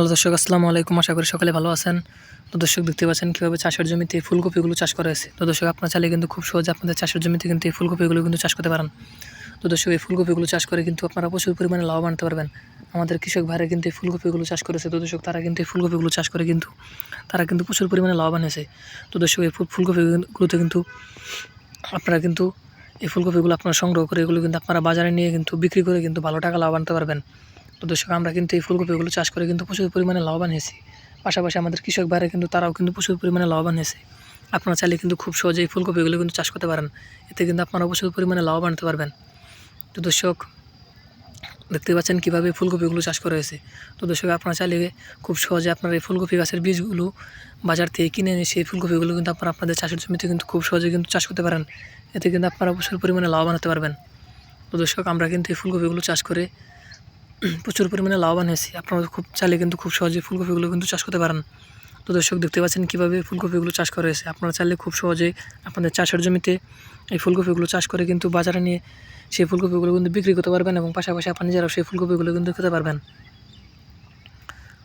Hello দর্শক, আসসালামু আলাইকুম। আশা করি সকলে ভালো আছেন। তো দর্শক, দেখতে পাচ্ছেন কীভাবে চাষের জমিতে ফুলকপিগুলো চাষ করা হয়েছে। তো দর্শক, আপনার চাইলে কিন্তু খুব সহজে আপনাদের চাষের জমিতে কিন্তু এই ফুলকপিগুলো কিন্তু চাষ করতে পারেন। তো দর্শক, এই ফুলকপিগুলো চাষ করে কিন্তু আপনারা প্রচুর পরিমাণে লাভ আনতে পারবেন। আমাদের কৃষক ভাইরা কিন্তু এই ফুলকপিগুলো চাষ করেছে। তো দর্শক, তারা কিন্তু এই ফুলকপিগুলো চাষ করে কিন্তু, তারা কিন্তু প্রচুর পরিমাণে লাভবান হয়েছে। তো দর্শক, এই ফুলকপিগুলোতে কিন্তু আপনারা কিন্তু, এই ফুলকপিগুলো আপনারা সংগ্রহ করে এগুলো কিন্তু আপনারা বাজারে নিয়ে কিন্তু বিক্রি করে কিন্তু ভালো টাকা লাভ আনতে পারবেন। তো দর্শক, আমরা কিন্তু এই ফুলকপিগুলো চাষ করে কিন্তু প্রচুর পরিমাণে লাভবান হয়েছি। পাশাপাশি আমাদের কৃষক ভাইরা কিন্তু তারাও কিন্তু প্রচুর পরিমাণে লাভবান হয়েছে। আপনারা চাইলে কিন্তু খুব সহজে এই ফুলকপিগুলো কিন্তু চাষ করতে পারেন। এতে কিন্তু আপনারা প্রচুর পরিমাণে লাভবান হতে পারবেন। তো দর্শক দেখতে পাচ্ছেন কীভাবে ফুলকপিগুলো চাষ করা হয়েছে। তো দর্শক, আপনারা চাইলে খুব সহজে আপনার এই ফুলকপি গাছের বীজগুলো বাজার থেকে কিনে এনে সেই ফুলকপিগুলো কিন্তু আপনারা আপনাদের চাষের জমিতে কিন্তু খুব সহজে কিন্তু চাষ করতে পারেন। এতে কিন্তু আপনারা প্রচুর পরিমাণে লাভবান হতে পারবেন। তো দর্শক, আমরা কিন্তু এই ফুলকপিগুলো চাষ করে প্রচুর পরিমাণে লাভবান হয়েছি। আপনারা খুব চাইলে কিন্তু খুব সহজে ফুলকপিগুলো কিন্তু চাষ করতে পারেন। তো দর্শক দেখতে পাচ্ছেন কীভাবে ফুলকপিগুলো চাষ করা হয়েছে। আপনারা চাইলে খুব সহজে আপনাদের চাষের জমিতে এই ফুলকপিগুলো চাষ করে কিন্তু বাজারে নিয়ে সেই ফুলকপিগুলো কিন্তু বিক্রি করতে পারবেন এবং পাশাপাশি আপনি নিজেরাও সেই ফুলকপিগুলো কিন্তু খেতে পারবেন।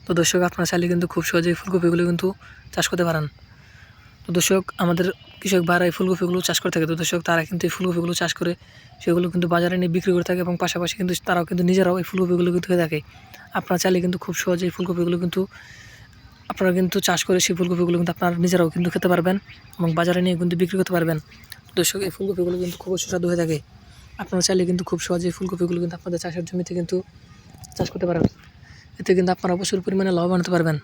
তো দর্শক আপনারা চাইলে কিন্তু খুব সহজে ফুলকপিগুলো কিন্তু চাষ করতে পারেন। তো দর্শক, আমাদের কৃষক ভাইরা এই ফুলকপিগুলো চাষ করে থাকে। তো দর্শক, তারা কিন্তু এই ফুলকপিগুলো চাষ করে, সেগুলো কিন্তু বাজারে নিয়ে বিক্রি করে থাকে এবং পাশাপাশি কিন্তু তারাও কিন্তু নিজেরাও এই ফুলকপিগুলো কিন্তু খেয়ে থাকে। আপনারা চাইলে কিন্তু খুব সহজে এই ফুলকপিগুলো কিন্তু, আপনারা কিন্তু চাষ করে সেই ফুলকপিগুলো কিন্তু আপনারা নিজেরাও কিন্তু খেতে পারবেন এবং বাজারে নিয়ে কিন্তু বিক্রি করতে পারবেন। দর্শক, এই ফুলকপিগুলো কিন্তু খুব সুস্বাদু হয়ে থাকে। আপনারা চাইলে কিন্তু খুব সহজে ফুলকপিগুলো কিন্তু আপনাদের চাষের জমিতে কিন্তু চাষ করতে পারবেন। এতে কিন্তু আপনারা প্রচুর পরিমাণে লাভবান হতে পারবেন।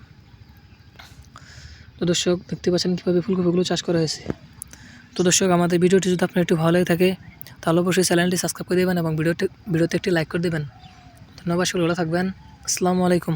তো দর্শক, দেখতে পাচ্ছেন কীভাবে ফুলকপিগুলো চাষ করা হয়েছে। তো দর্শক, আমাদের ভিডিওটি যদি আপনার একটু ভালো লাগে থাকে, তাহলে অবশ্যই চ্যানেলটি সাবস্ক্রাইব করে দেবেন এবং ভিডিওটি ভিডিওতে একটি লাইক করে দেবেন। ধন্যবাদ, সকলে ভালো থাকবেন। আসসালামু আলাইকুম।